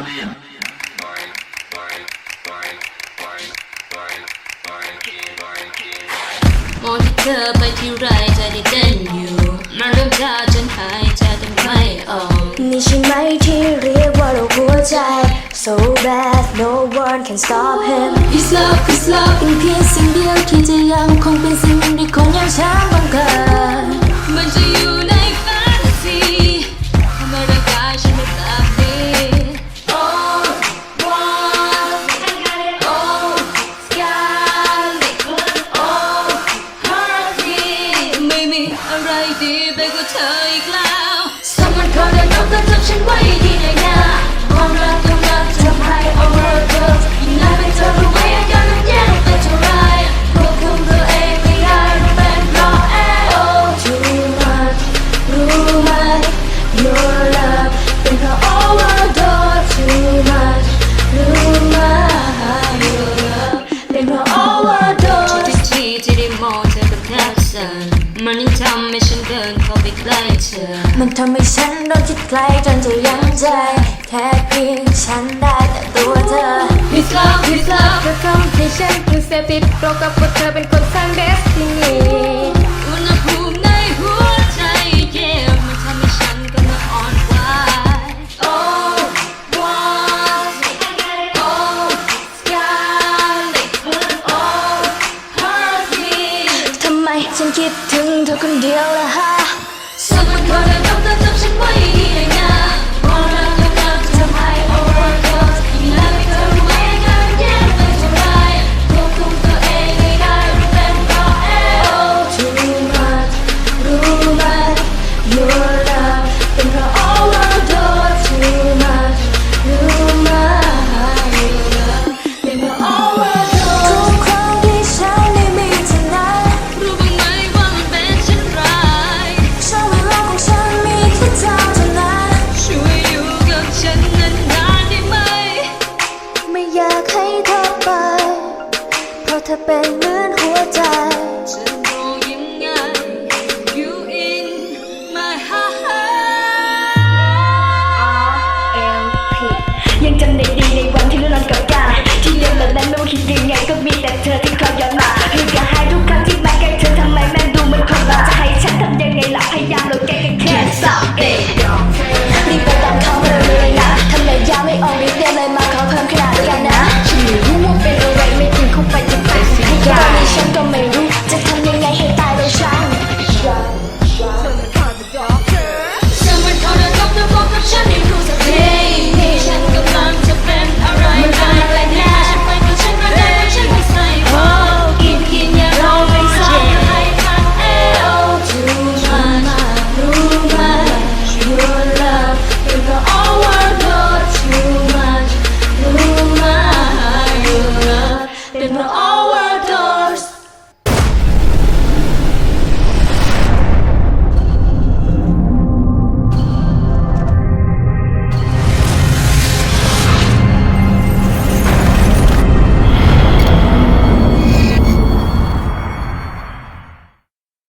Italian. m o ที่เธอไปที่ไรใจที่เต้นอยู่ มันเริ่มกาฉันหายใจจนไม่ออก นี่ใช่ไหมที่เรียกว่าโรคหัวใจ so bad no one can stop him His love his love เป็นเพียงสิ่งเดียวที่จะยังคงเป็นสิ่งที่คนอย่างฉัน อะไรดีไปกว่าเธออีกแล้ว Someone call the number จับฉันไว้ที่ไหนะความรักต้องรักทำให้ overdose ยิ่งนานไปเธอรู้ไหมอาการมันแย่ไปเท่าไรควบคุมตัวเองไม่ได้รู้เป็นเพราะแอ oh too much รู้ไหม your love เป็นเพราะ overdose too much รู้ไหม your love เป็นเพราะ overdose ทุกทีที่ได้มองเธอกับแทบสั่นมันยิ่งทำให้ฉัน เดินเข้าไปใกล้เธอ มันทำให้ฉันโดนจิตไกลจนจะยั้งใจ แค่เพียงฉันได้แต่ตัวเธอ His love His love เธอทำให้ฉันรู้สึกติดโรคกับ ฉันคิดถึงเธอคนเดียวละฮะ Someone call the doctor จับฉันไว้ที่ไหนะ ธอเธอเป็นเหมือนหัวใจ